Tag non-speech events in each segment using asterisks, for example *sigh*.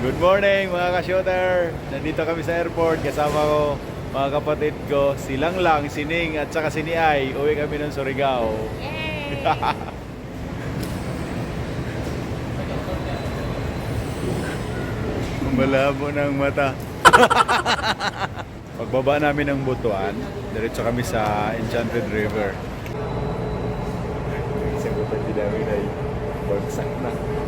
Good morning mga ka-shooter! Nandito kami sa airport kasama ko mga kapatid ko, si Lang Lang, si Ning at saka si Niay. Uwi kami ng Surigao. Malabo ng mata. *laughs* Pagbaba namin ng Butuan, diretso kami sa Enchanted River. Isang kapatid namin ay bagsak na.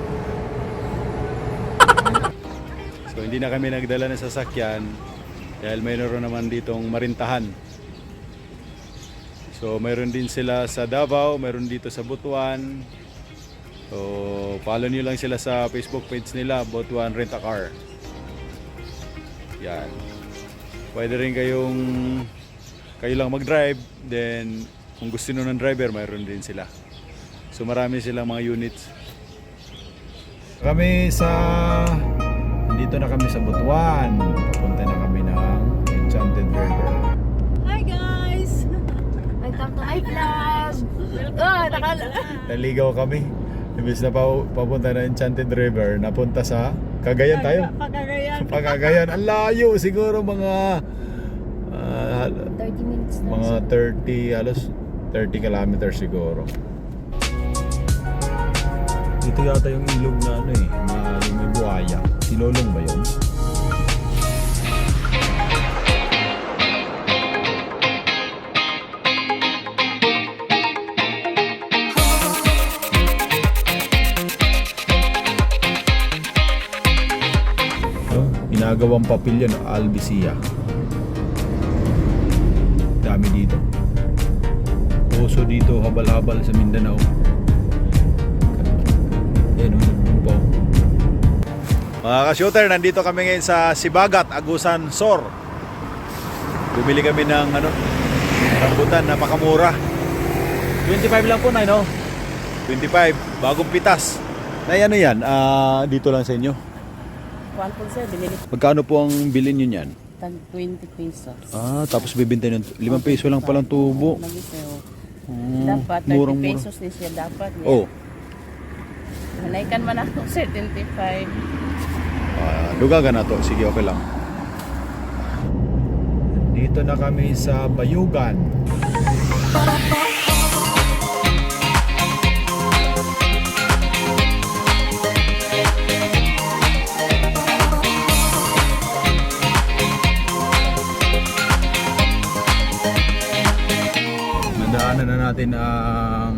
Hindi na kami nagdala ng sasakyan dahil mayroon naman ditong marintahan. So mayroon din sila sa Davao, mayroon dito sa Butuan. So follow nyo lang sila sa Facebook page nila, Butuan Rent a Car. Yan. Pwede rin kayong kayo lang mag-drive, then kung gusto nyo ng driver, mayroon din sila. So marami silang mga units. Kami sa Nandito na kami sa Butuan. Papunta na kami ng Enchanted River. Hi guys! *laughs* Welcome to my vlog! Oh, nakala... Naligaw kami. Imbis na pa, papunta na Enchanted River, napunta sa Cagayan tayo. Pagkagayan. *laughs* Pagkagayan, ang layo. Siguro mga ah, 30 minutes na. mga 30, halos 30 kilometers siguro. Dito yata yung ilog na ano eh, may buhaya. Silolong ba yun? No? Ginagawang papilya no, Albizia. Dami dito. Puso dito, habal-habal sa Mindanao. Mga ka-shooter, nandito kami ngayon sa Sibagat, Agusan, Sor. Bumili kami ng ano, rambutan, napakamura. 25 lang po na, no? 25, bagong pitas. Na ano yan, ah, dito lang sa inyo. Kuan po sir, binili Magkano po ang bilin nyo yan? tag 20 pesos. Ah, tapos bibintay ng 5 peso lang palang tubo. Lagi sir. Hmm, Dapat 30 murang-mura. pesos din siya dapat. Oh, Hanaykan man ako sir, 25. Ah, dugaga na to. Sige, okay lang. Dito na kami sa Bayugan. Nadaanan na natin ang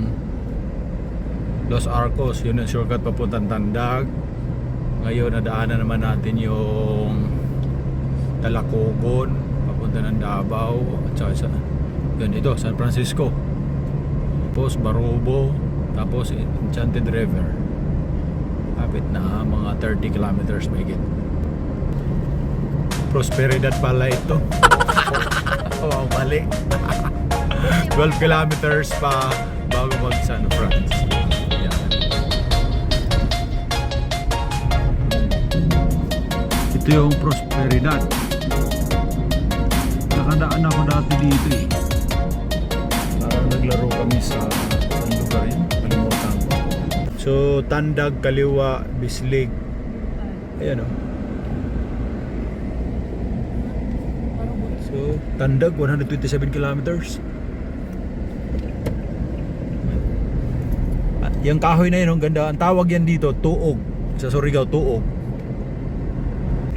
Los Arcos, yun ang shortcut papuntang Tandag. Ngayon nadaanan naman natin yung Talacogon, papunta ng Davao, at saka sa yun ito, San Francisco. Tapos Barobo, tapos Enchanted River. Kapit na mga 30 kilometers mahigit. Prosperidad pala ito. Wow, *laughs* mali. *laughs* 12 kilometers pa bago mag San Franz. Ito yung prosperidad. Nakadaan ako dati dito eh. Parang naglaro kami sa ang lugar yun. Kalimutan ko. So, Tandag, Kaliwa, Bislig. Ayan o. So, Tandag, 127 kilometers. Ah, Yung kahoy na yun, ang ganda. Ang tawag yan dito, tuog. Sa Surigao, tuog.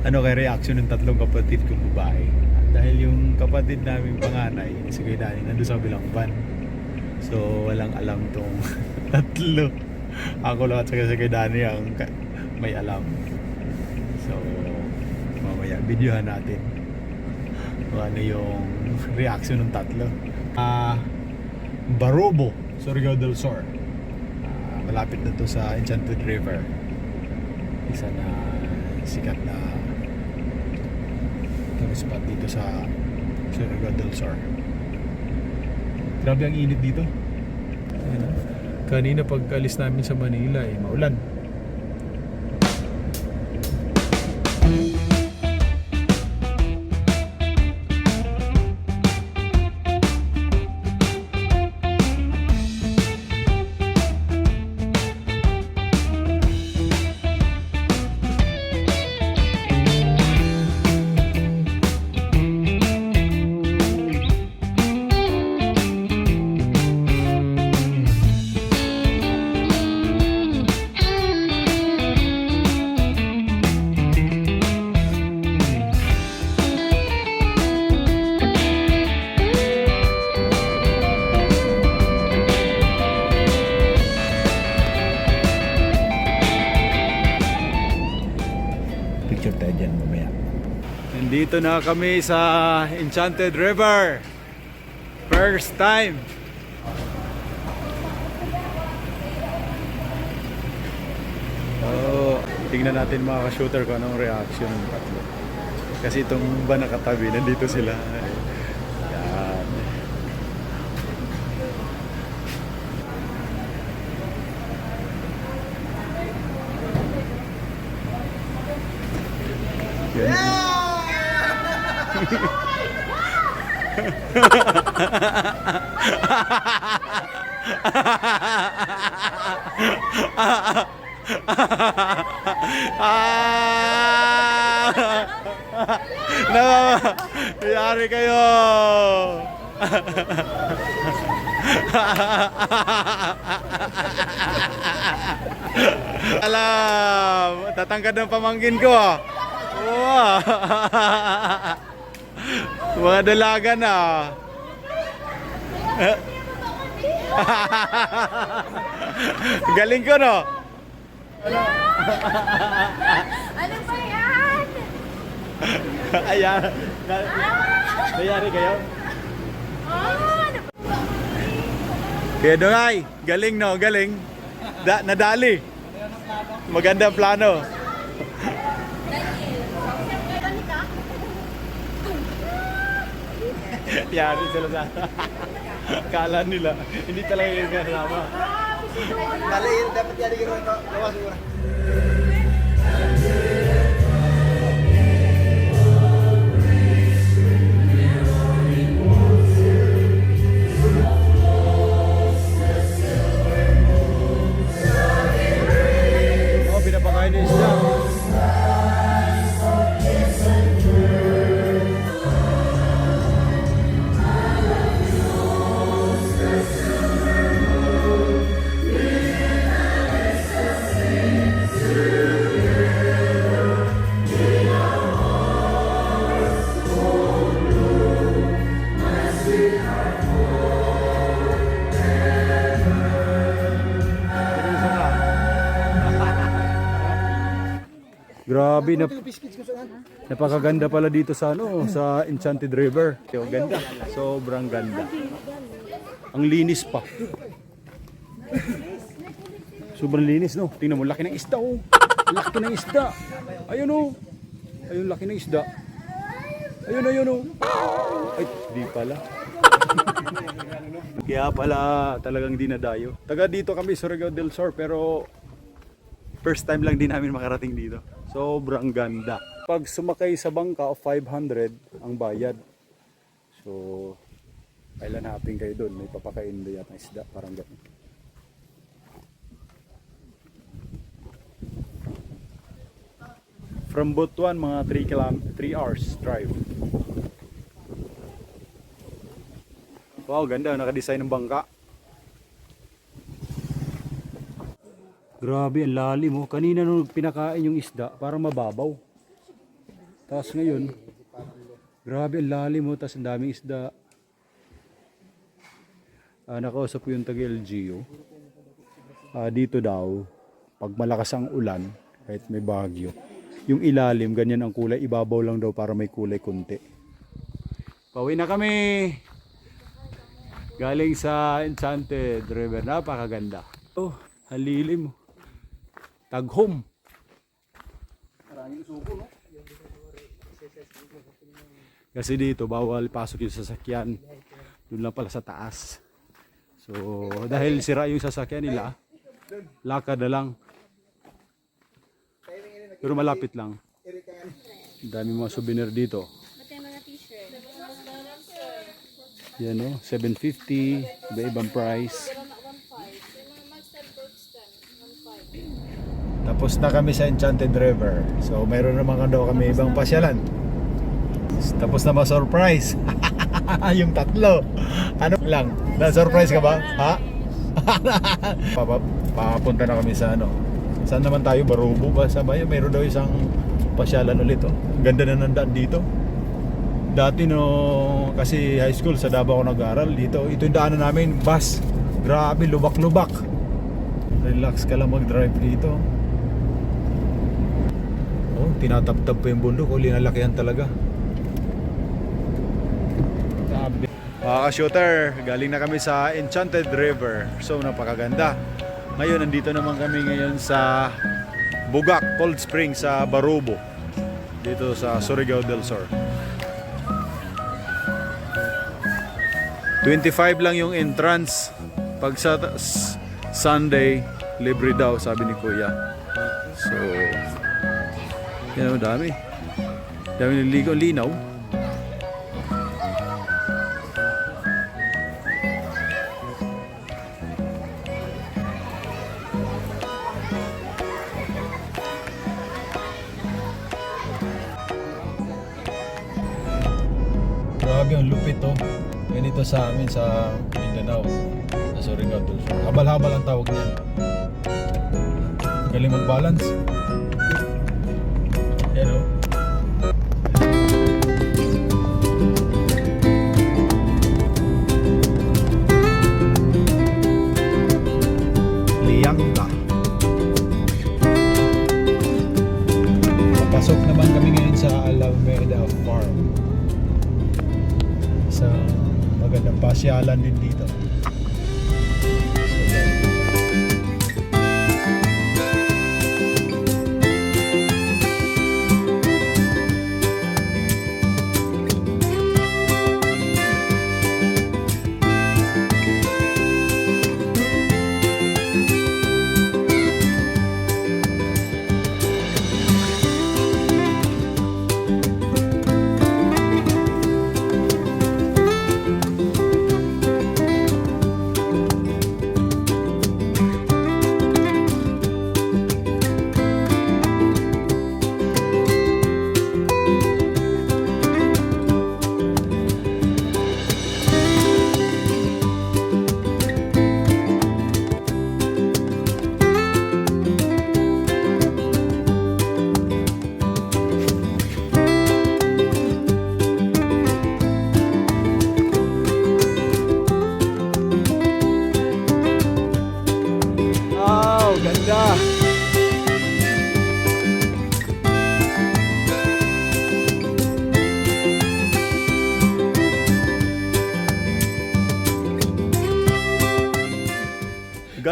Ano kay reaction ng tatlong kapatid kong babae? Dahil yung kapatid namin panganay, si Kuya Danny, nandun sa bilang van. So, walang alam tong *laughs* tatlo. Ako lang at saka si Kuya Danny ang may alam. So, mamaya, videohan natin kung ano yung reaction ng tatlo. Ah, Barobo, Surigao del Sur. Ah, malapit na to sa Enchanted River. Isa na sikat na tourist spot dito sa Surigao del Sur. Grabe ang init dito. Ayan, ah. Kanina pag alis namin sa Manila eh, maulan. Picture tayo dyan mamaya. Nandito na kami sa Enchanted River. First time. Oh, tingnan natin mga ka-shooter kung anong reaction ng tatlo. Kasi itong ba nakatabi, nandito sila. Yan. ah! Yari kayo. Alam, tatangkad ng pamangkin ko ah. Wow. *laughs* Mga dalaga na. *laughs* Galing ko no? Ano ba yan? *laughs* Ayan. Na- Nayari kayo? Oh, ano? Kaya Dungay, galing no, galing. Da, nadali. Magandang plano. Yari sila sa Kala nila, hindi talaga yung kasama. Dali, dapat jadi gawin ko. Gawa siguro. Oh, pinapakain na isda. Grabe na Napakaganda pala dito sa ano, sa Enchanted River. Yung ganda. Sobrang ganda. Ang linis pa. Sobrang linis, no? Tingnan mo, laki ng isda, oh. Laki ng isda. Ayun, oh. Ayun, laki ng isda. Ayun, ayun, oh. Ay, di pala. *laughs* Kaya pala talagang dinadayo. Taga dito kami, Surigao del Sur, pero first time lang din namin makarating dito. Sobrang ganda. Pag sumakay sa bangka of 500 ang bayad. So, kailan hanapin kayo doon? May papakain doon yata isda, parang gano'n. From Butuan, mga 3 km, 3 hours drive. Wow, ganda. Nakadesign ng bangka. Grabe, ang lalim oh. Kanina nung pinakain yung isda, parang mababaw. Tapos ngayon, grabe ang lalim oh. Tapos ang daming isda. Ah, nakausap ko yung taga-LGU. Ah, dito daw, pag malakas ang ulan, kahit may bagyo, yung ilalim, ganyan ang kulay, ibabaw lang daw para may kulay kunti. Pauwi na kami! Galing sa Enchanted River, napakaganda. Oh, halilim. Taghom. Kasi dito bawal pasok yung sasakyan. Doon lang pala sa taas. So, dahil sira yung sasakyan nila, lakad na lang. Pero malapit lang. Ang dami mga souvenir dito. Yan o, 750, iba-ibang price. Tapos na kami sa Enchanted River. So, mayroon naman daw kami ibang pasyalan. Tapos na ma-surprise. *laughs* yung tatlo. Ano lang? Na-surprise ka ba? Ha? *laughs* Papunta na kami sa ano. Saan naman tayo? Barubo ba? Sa bayan? Mayroon daw isang pasyalan ulit. Oh. Ganda na ng daan dito. Dati no, kasi high school sa Davao ako nag-aral dito. Ito yung daanan namin, bus. Grabe, lubak-lubak. Relax ka lang mag-drive dito. Tinataptab pa yung bundok o linalakihan talaga. Mga ka-shooter, galing na kami sa Enchanted River. So napakaganda. Ngayon, nandito naman kami ngayon sa Bugak Cold Spring sa Barubo. Dito sa Surigao del Sur. 25 lang yung entrance. Pag sa Sunday, libre daw, sabi ni Kuya. So, yan ang dami. Dami ng ligo, linaw. Grabe ang lupit to. Ganito sa amin sa Mindanao. Sa Surigao Sur. Habal-habal ang tawag niyan. Galing mag-balance.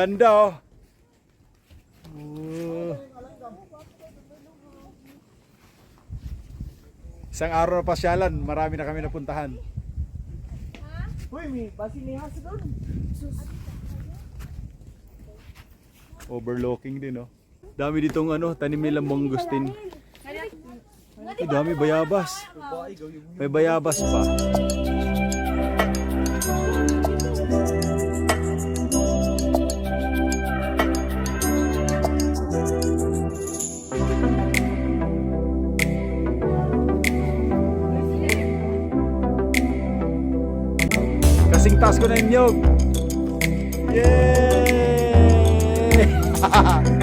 Ganda oh. Oh. Isang araw na pasyalan, marami na kami napuntahan. Uy, may basi may hasa doon. Overlooking din, oh. Dami ditong ano, tanim nilang mangustin. Ay, dami bayabas. May bayabas pa. Kasing taas ko na yung nyog. Yay! *laughs*